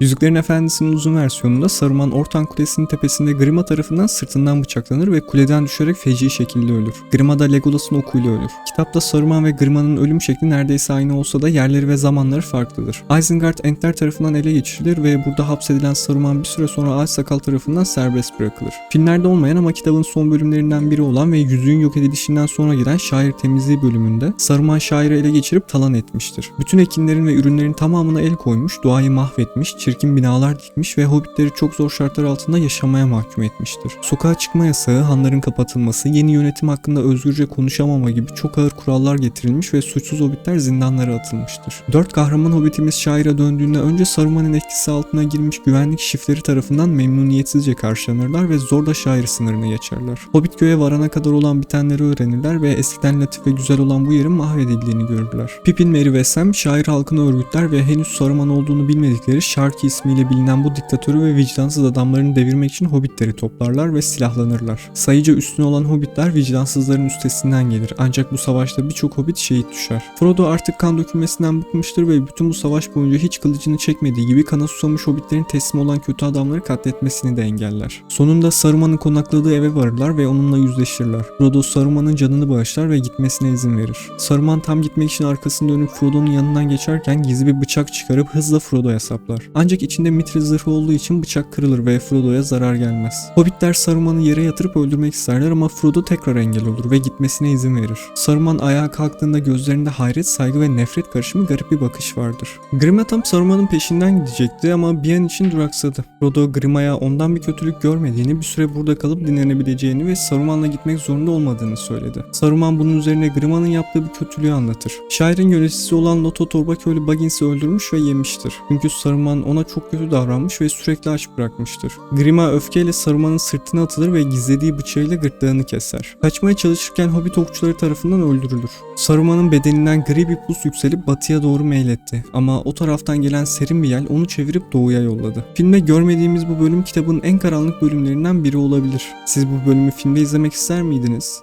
Yüzüklerin Efendisi'nin uzun versiyonunda Saruman Ortan Kulesi'nin tepesinde Grima tarafından sırtından bıçaklanır ve kuleden düşerek feci şekilde ölür. Grima da Legolas'ın okuyla ölür. Kitapta Saruman ve Grima'nın ölüm şekli neredeyse aynı olsa da yerleri ve zamanları farklıdır. Isengard Entler tarafından ele geçirilir ve burada hapsedilen Saruman bir süre sonra Ağaç Sakal tarafından serbest bırakılır. Filmlerde olmayan ama kitabın son bölümlerinden biri olan ve yüzüğün yok edilişinden sonra gelen şair temizliği bölümünde Saruman şairi ele geçirip talan etmiştir. Bütün ekinlerin ve ürünlerin tamamına el koymuş, doğayı mahvetmiş, çirkin binalar dikmiş ve hobbitleri çok zor şartlar altında yaşamaya mahkum etmiştir. Sokağa çıkma yasağı, hanların kapatılması, yeni yönetim hakkında özgürce konuşamama gibi çok ağır kurallar getirilmiş ve suçsuz hobbitler zindanlara atılmıştır. Dört kahraman hobbitimiz şaire döndüğünde önce Saruman'ın etkisi altına girmiş güvenlik şifleri tarafından memnuniyetsizce karşılanırlar ve zorla şair sınırını geçerler. Hobbit köye varana kadar olan bitenleri öğrenirler ve eskiden latif ve güzel olan bu yerin mahvedildiğini görürler. Pippin, Merry ve Sam şair halkını örgütler ve henüz Saruman olduğunu bilmedikleri Sharky ismiyle bilinen bu diktatörü ve vicdansız adamlarını devirmek için hobbitleri toplarlar ve silahlanırlar. Sayıca üstün olan hobbitler vicdansızların üstesinden gelir ancak bu savaşta birçok hobbit şehit düşer. Frodo artık kan dökülmesinden bıkmıştır ve bütün bu savaş boyunca hiç kılıcını çekmediği gibi kana susamış hobbitlerin teslim olan kötü adamları katletmesini de engeller. Sonunda Saruman'ın konakladığı eve varırlar ve onunla yüzleşirler. Frodo Saruman'ın canını bağışlar ve gitmesine izin verir. Saruman tam gitmek için arkasını dönüp Frodo'nun yanından geçerken gizli bir bıçak çıkarıp hızla Frodo'ya saplar. Ancak içinde mitri zırhı olduğu için bıçak kırılır ve Frodo'ya zarar gelmez. Hobbitler Saruman'ı yere yatırıp öldürmek isterler ama Frodo tekrar engel olur ve gitmesine izin verir. Saruman ayağa kalktığında gözlerinde hayret, saygı ve nefret karışımı garip bir bakış vardır. Grima tam Saruman'ın peşinden gidecekti ama bir an için duraksadı. Frodo Grima'ya ondan bir kötülük görmediğini, bir süre burada kalıp dinlenebileceğini ve Saruman'la gitmek zorunda olmadığını söyledi. Saruman bunun üzerine Grima'nın yaptığı bir kötülüğü anlatır. Şairin yöneticisi olan Loto Torba köylü Baggins'i öldürmüş ve yemiştir. Çünkü Saruman ona çok kötü davranmış ve sürekli aç bırakmıştır. Grima öfkeyle Saruman'ın sırtına atılır ve gizlediği bıçağıyla gırtlağını keser. Kaçmaya çalışırken Hobbit okçuları tarafından öldürülür. Saruman'ın bedeninden gri bir pus yükselip batıya doğru meyletti. Ama o taraftan gelen serin bir yel onu çevirip doğuya yolladı. Filmde görmediğimiz bu bölüm kitabın en karanlık bölümlerinden biri olabilir. Siz bu bölümü filmde izlemek ister miydiniz?